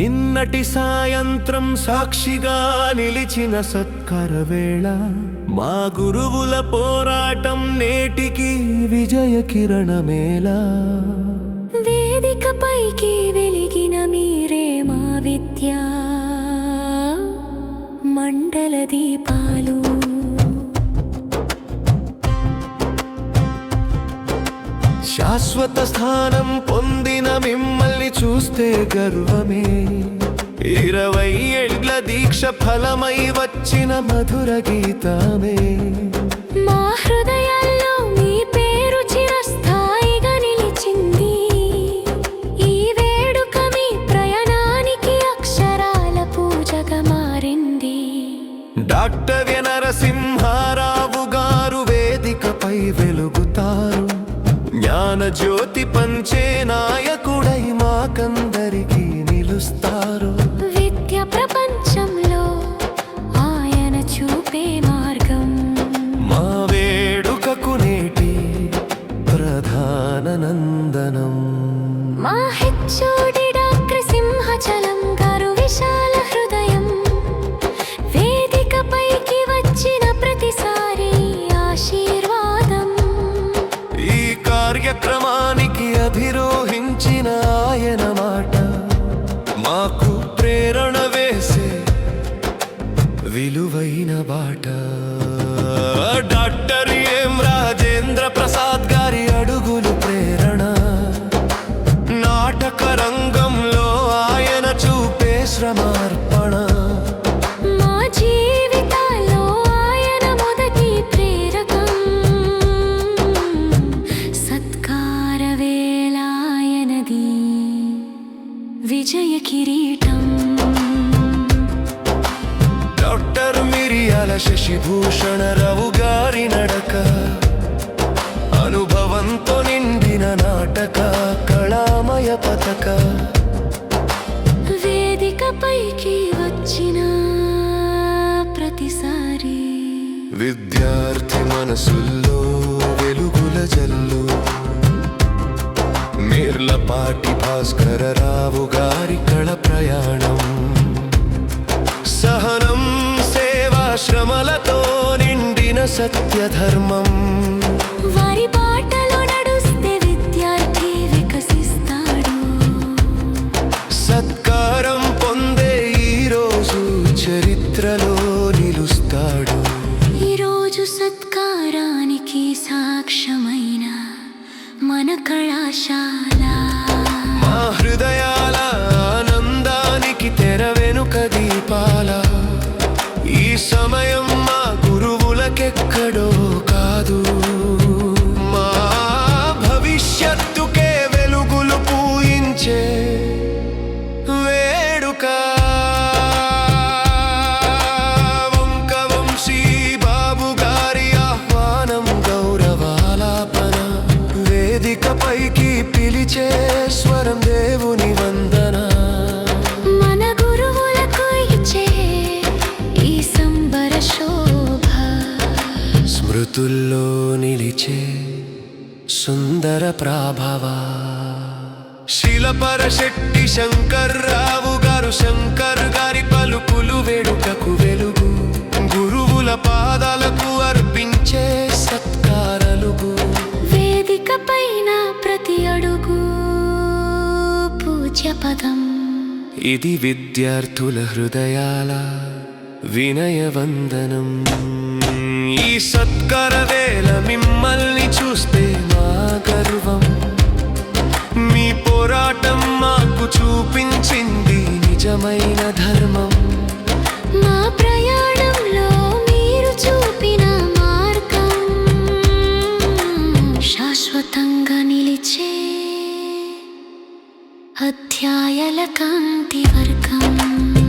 నిన్నటి సాయంత్రం సాక్షిగా నిలిచిన సత్కరవేళ మా గురువుల పోరాటం నేటికి విజయ కిరణమేలా వేదికపైకి వెలిగిన మీరే మా విద్య మండల దీపాలు. శాశ్వత స్థానం పొందిన మిమ్మల్ని చూస్తే గర్వమే. ఇరవై ఏళ్ళ దీక్ష ఫలమై వచ్చిన మధుర గీతమే. మా హృదయాల్లో మీ పేరు చిరస్థాయిగా నిలిచింది. ఈ వేడుక మీ ప్రయాణానికి అక్షరాల పూజగా మారింది. డాక్టర్ నరసింహారావు గారు వేదికపై వెలుగుతారు. జ్ఞాన జ్యోతి పంచే నాయకుడై మాకందరికీ నిలుస్తారు. విద్య ప్రపంచంలో ఆయన చూపే మార్గం. మా వేడుకకు నేటి ప్రధాన నందనం. మా హెచ్చోడి డాక్టర్ సింహచలం గారు విశాల శ్రమార్పణ. మా జీవితాల్లో ఆయన మొదటి ప్రేరకం. సత్కార వేళ ఆయనది విజయ కిరీటం. డాక్టర్ మిరియాల శశిభూషణ రావు గారి నడక అనుభవంతో నిండిన నాటక కళామయ పథక విద్యార్థి మనసుల్లో వెలుగుల జల్లు. మేర్లపాటి భాస్కర రావు గారి కళ ప్రయాణం. సహనం సేవా శ్రమలతో నిండిన సత్యధర్మం. మన స్వరం దేవుని వందన. మన గురువులకు ఇచ్చే ఈ సంబర శోభ. స్మృతుల్లో నిలిచే సుందర ప్రాభవ. శిలపర శెట్టి శంకర్ రావు గారు శంకర్ గారి పలుకులు వేడుకకు వెలుగు. గురువుల పాదాలకు పదం. ఇది విద్యార్థుల హృదయాల వినయవందనం. ఈ సత్కరవేళ మిమ్మల్ని చూస్తే మా గర్వం. మీ పోరాటం మాకు చూపించింది నిజమైన ధర్మం. మా ప్రయాణంలో మీరు చూపిన మార్గం. శాశ్వతంగా నిలిచే అద్భుతం అధ్యాయల కాంతి వర్గం.